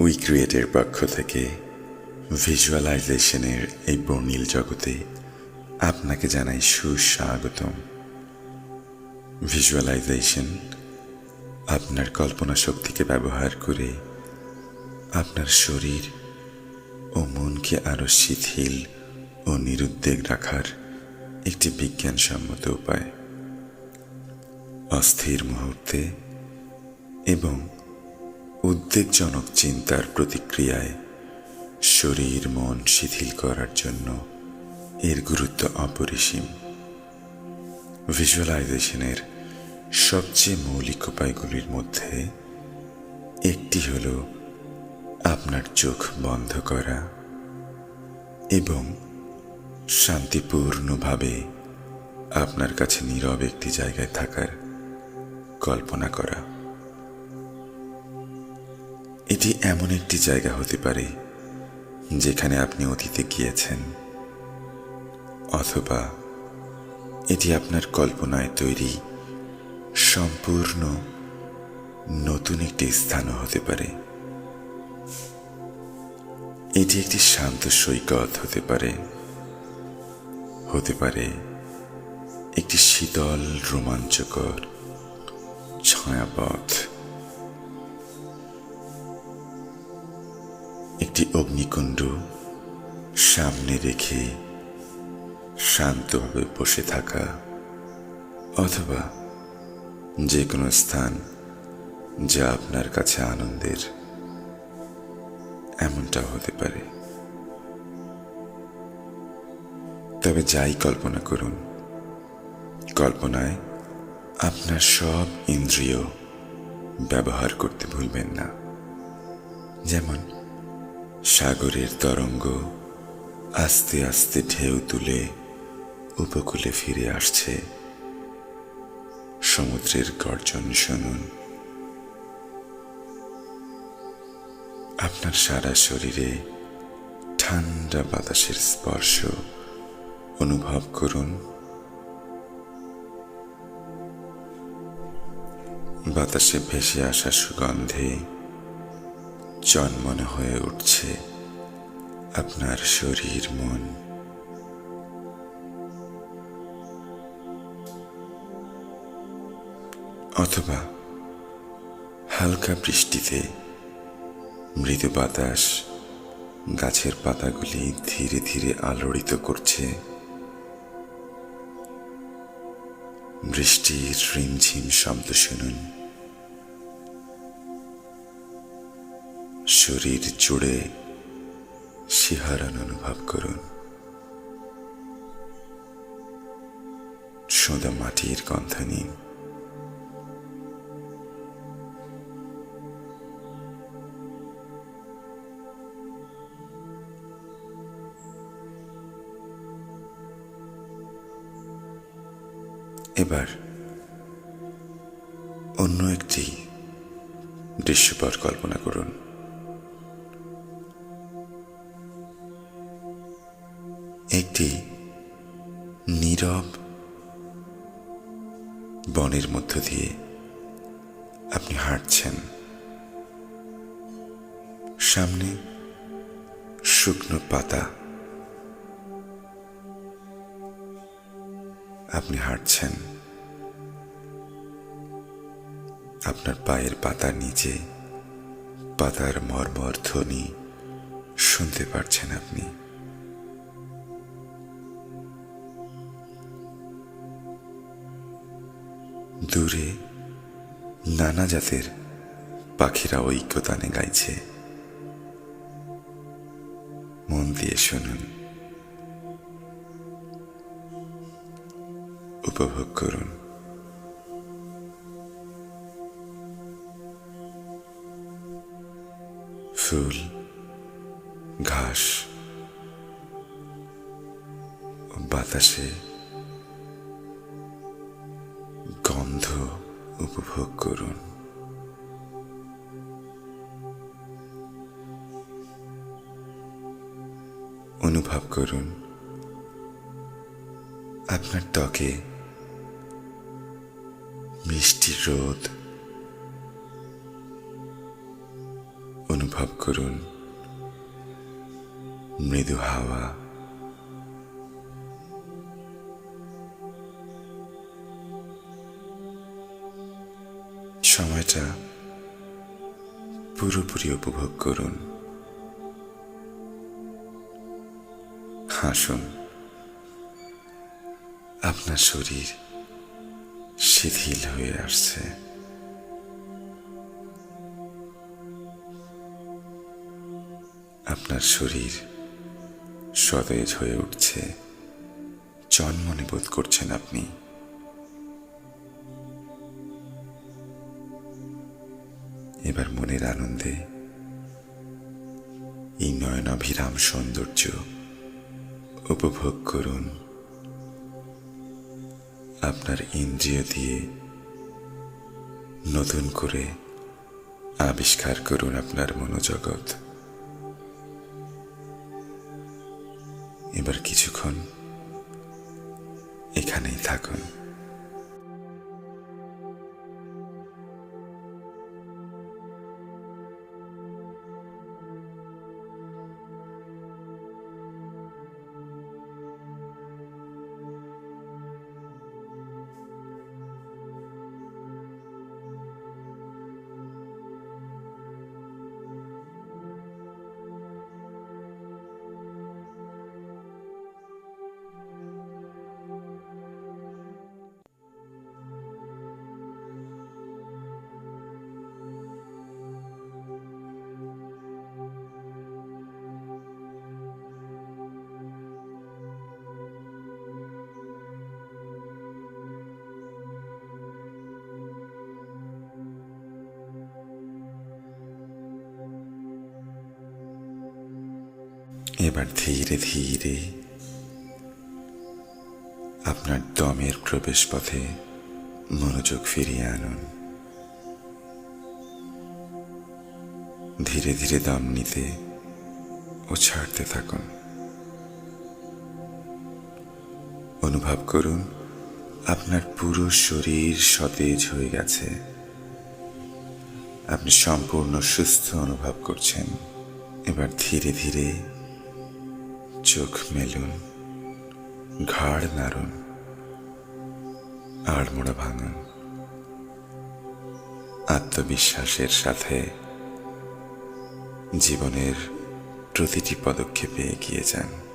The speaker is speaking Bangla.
উই ক্রিয়েটের পক্ষ থেকে ভিজুয়ালাইজেশনের এই বর্ণিল জগতে আপনাকে জানাই সুস্বাগতম। ভিজুয়ালাইজেশন আপনার কল্পনা শক্তিকে ব্যবহার করে আপনার শরীর ও মনকে আরও শিথিল ও নিরুদ্বেগ রাখার একটি বিজ্ঞানসম্মত উপায়। অস্থির মুহূর্তে এবং উদ্বেগজনক চিন্তার প্রতিক্রিয়ায় শরীর, মন শিথিল করার জন্য এর গুরুত্ব অপরিসীম। ভিজুয়ালাইজেশনের সবচেয়ে মৌলিক উপায়গুলির মধ্যে একটি হল আপনার চোখ বন্ধ করা এবং শান্তিপূর্ণভাবে আপনার কাছে নীরব একটি জায়গায় থাকার কল্পনা করা। এটি এমন একটি জায়গা হতে পারে, যেখানে আপনি অতীতে গিয়েছেন, অথবা এটি আপনার কল্পনায় তৈরি, সম্পূর্ণ নতুন একটি স্থানও হতে পারে। এটি একটি শান্ত সৈকত হতে পারে হতে পারে একটি শীতল রোমাঞ্চকর, ছায়াপথ। অগ্নিকুণ্ড সামনে রেখে শান্তভাবে বসে থাকা অথবা যে কোনো স্থান যা আপনার কাছে আনন্দের এমনটা হতে পারে। তবে যাই কল্পনা করুন, কল্পনায় আপনার সব ইন্দ্রিয় ব্যবহার করতে ভুলবেন না। যেমন সাগরের তরঙ্গ আস্তে আস্তে ঢেউ তুলে উপকূলে ফিরে আসছে। সমুদ্রের গর্জন শুনুন। আপনার সারা শরীরে ঠান্ডা বাতাসের স্পর্শ অনুভব করুন। বাতাসে ভেসে আসা সুগন্ধে জন্মনে হয়ে উঠছে আপনার শরীর মন। অথবা হালকা বৃষ্টিতে মৃদু বাতাস গাছের পাতাগুলি ধীরে ধীরে আলোড়িত করছে। বৃষ্টির রিমঝিম শব্দ শুনুন। শরীর জুড়ে শিহারণ অনুভব করুন। সোঁদা মাটির গন্ধ নিন। এবার অন্য একটি দৃশ্যপট কল্পনা করুন। নীরব বনের মধ্য দিয়ে আপনি হাঁটছেন। সামনে শুকনো পাতা। আপনি হাঁটছেন। আপনার পায়ের পাতার নিচে, পাতার মর্মর ধ্বনি শুনতে পারছেন আপনি। দূরে নানা জাতের পাখিরা ঐক্যতানে গাইছে। মন দিয়ে শুনুন। উপভোগ করুন। ফুল ঘাস বাতাসে গন্ধ উপভোগ করুন। অনুভব করুন। আপনার ত্বকে মিষ্টি রোদ অনুভব করুন। মৃদু হাওয়া সময়টা পুরোপুরি উপভোগ করুন। হাসুন। আপনার শরীর শিথিল হয়ে আসছে। আপনার শরীর সতেজ হয়ে উঠছে। জন্মনে বোধ করছেন আপনি। এবার মনের আনন্দে এই নয়নাভিরাম সৌন্দর্য উপভোগ করুন। আপনার ইন্দ্রিয় দিয়ে নতুন করে আবিষ্কার করুন আপনার মনোজগৎ। এবার কিছুক্ষণ এখানেই থাকুন। এবার ধীরে ধীরে আপনার দমের প্রবেশ পথে মনোযোগ ফিরিয়ে আনুন। ধীরে ধীরে দম নিতে ও ছাড়তে থাকুন। অনুভব করুন, আপনার পুরো শরীর সতেজ হয়ে গেছে। আপনি সম্পূর্ণ সুস্থ অনুভব করছেন। এবার ধীরে ধীরে চোখ মেলুন ঘাড় নাড়ুন আড়মোড়া ভাঙুন। আত্মবিশ্বাসের সাথে জীবনের প্রতিটি পদক্ষেপে এগিয়ে যান।